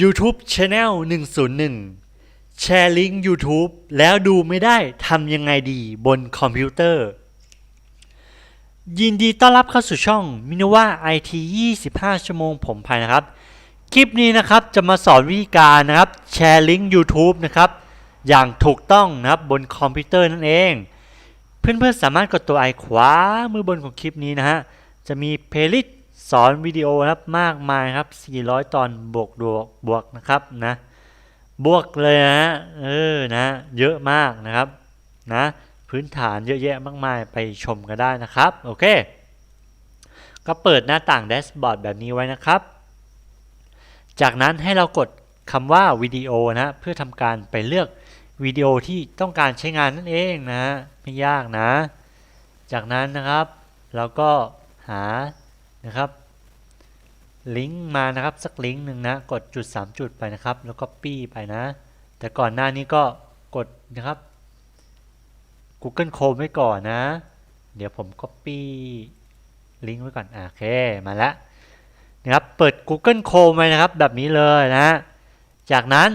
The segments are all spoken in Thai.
YouTube Channel 101 แชร์ลิงก์ YouTube แล้วดูไม่ได้ทำยังไงดีบนคอมพิวเตอร์ ยินดีต้อนรับเข้าสู่ช่องมินว่า IT 25 ชั่วโมงผมภายนะครับ คลิปนี้นะครับจะมาสอนวิธีการนะครับ แชร์ลิงก์ YouTube นะครับ อย่างถูกต้องนะครับบนคอมพิวเตอร์นั่นเอง เพื่อนๆสามารถกดตัวไอขวามือบนของคลิปนี้นะฮะ จะมีเพลย์ลิสต์ สอนวิดีโอนะครับมากมายครับ 400 ตอนบวกบวกบวกนะครับนะบวกเลยนะฮะเออนะเยอะมากนะครับนะพื้นฐานเยอะแยะมากมายไปชมกันได้นะครับโอเคก็เปิดหน้าต่างแดชบอร์ดแบบนี้ไว้นะครับ จากนั้นให้เรากดคำว่าวิดีโอนะเพื่อทำการไปเลือกวิดีโอที่ต้องการใช้งานนั่นเองนะไม่ยากนะ จากนั้นนะครับ เราก็หา นะครับลิงก์มานะครับสักลิงก์หนึ่งนะกดจุด 3 จุดไปนะครับ แล้วก็ปี้ไปนะ แต่ก่อนหน้านี้ก็กดนะครับ Google Chrome ไว้ก่อนนะ เดี๋ยวผม Copy ลิงก์ไว้ก่อนอะโอเคมาแล้วนะครับเปิด Google Chrome ไว้นะครับ แบบนี้เลยนะ จากนั้น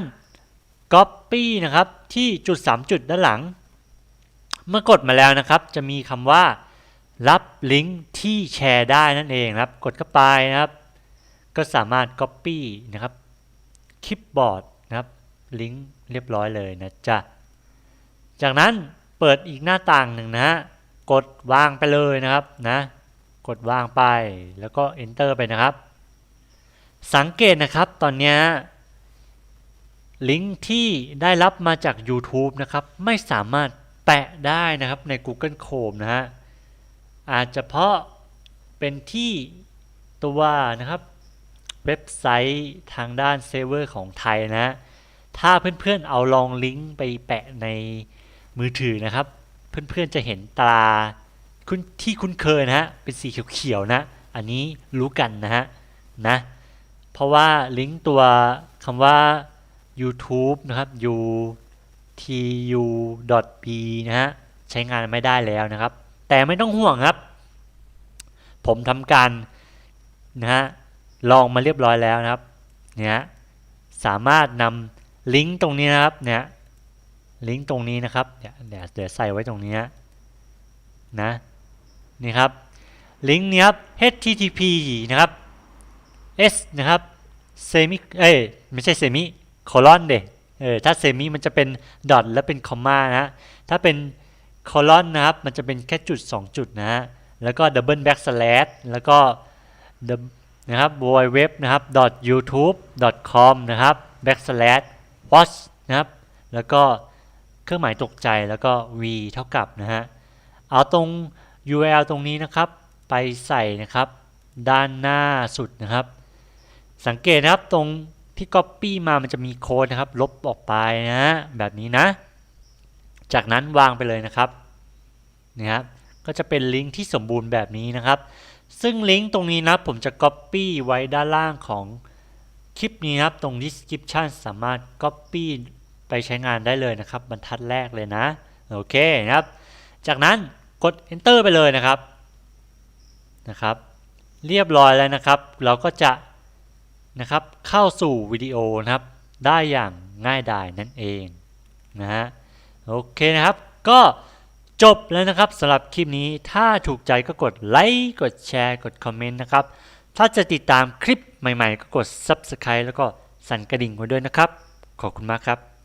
Copy นะครับที่จุด 3 จุดด้านหลัง เมื่อกดมาแล้วนะครับ จะมีคำว่า รับลิงก์ที่แชร์ได้นั่นเองครับ กดเข้าไปนะครับ ก็สามารถ Copy นะครับคลิปบอร์ดนะครับลิงก์เรียบร้อยเลยนะจ๊ะจากนั้นเปิดอีกหน้าต่างหนึ่งนะฮะกดวางไปเลยนะครับนะกดวางไปแล้วก็ Enter ไปนะครับ สังเกตนะครับตอนนี้ลิงก์ที่ได้รับมาจาก YouTube นะครับ ไม่สามารถแปะได้นะครับใน Google Chrome นะฮะ อาจจะเพราะเป็นที่ตัวนะครับเว็บไซต์ทางด้านเซิร์ฟเวอร์ของไทยนะ ถ้าเพื่อนๆเอาลองลิงก์ไปแปะในมือถือนะครับ เพื่อนๆจะเห็นตราคุณที่คุ้นเคยนะฮะ เป็นสีเขียวๆนะ อันนี้รู้กันนะฮะนะ เพราะว่าลิงก์ตัวคำว่า YouTube นะครับ utu.b นะฮะ ใช้งานไม่ได้แล้วนะครับ แต่ไม่ต้องห่วงครับ ผมทำการนะฮะลองมาเรียบร้อยแล้วนะครับเนี่ยสามารถนำลิงก์ตรงนี้นะครับเนี่ยลิงก์ตรงนี้นะครับเดี๋ยวเดี๋ยวใส่ไว้ตรงนี้นะนะนี่ครับลิงก์นี้ครับ http นะครับ s นะครับเซมิเอ้ยไม่ใช่เซมิโคลอนเดเออถ้าเซมิมันจะเป็นดอทแล้วเป็นคอมมานะถ้าเป็น โคลอนนะครับมันจะเป็นแค่จุด 2 จุดนะฮะแล้วก็ดับเบิลแบ็กสแลชแล้วก็นะครับ www นะครับ youtube.com นะครับ backslash watch นะครับแล้วก็เครื่องหมายตกใจแล้วก็ v เท่ากับนะฮะเอาตรง URL ตรงนี้นะครับไปใส่นะครับด้านหน้าสุดนะครับ สังเกตนะครับตรงที่ Copy มามันจะมีโค้ดนะครับ ลบออกไปนะฮะแบบนี้นะ จากนั้นวางไปเลยนะครับนะครับก็จะเป็นลิงก์ที่สมบูรณ์แบบนี้นะครับ ซึ่งลิงก์ตรงนี้นะผมจะ Copy ไว้ด้านล่างของคลิปนี้นะครับตรง description สามารถ Copy ไปใช้งานได้เลยนะครับ บรรทัดแรกเลยนะ โอเคนะครับ จากนั้นกด Enter ไปเลยนะครับนะครับ เรียบร้อยแล้วนะครับ เราก็จะนะครับเข้าสู่วิดีโอนะครับ ได้อย่างง่ายดายนั่นเองนะฮะ โอเคนะครับ ก็จบแล้วนะครับสำหรับคลิปนี้ถ้าถูกใจก็กดไลค์กดแชร์กดคอมเมนต์นะครับ ถ้าจะติดตามคลิปใหม่ๆ ก็กด Subscribe แล้วก็สั่นกระดิ่งไว้ด้วยนะครับ ขอบคุณมากครับ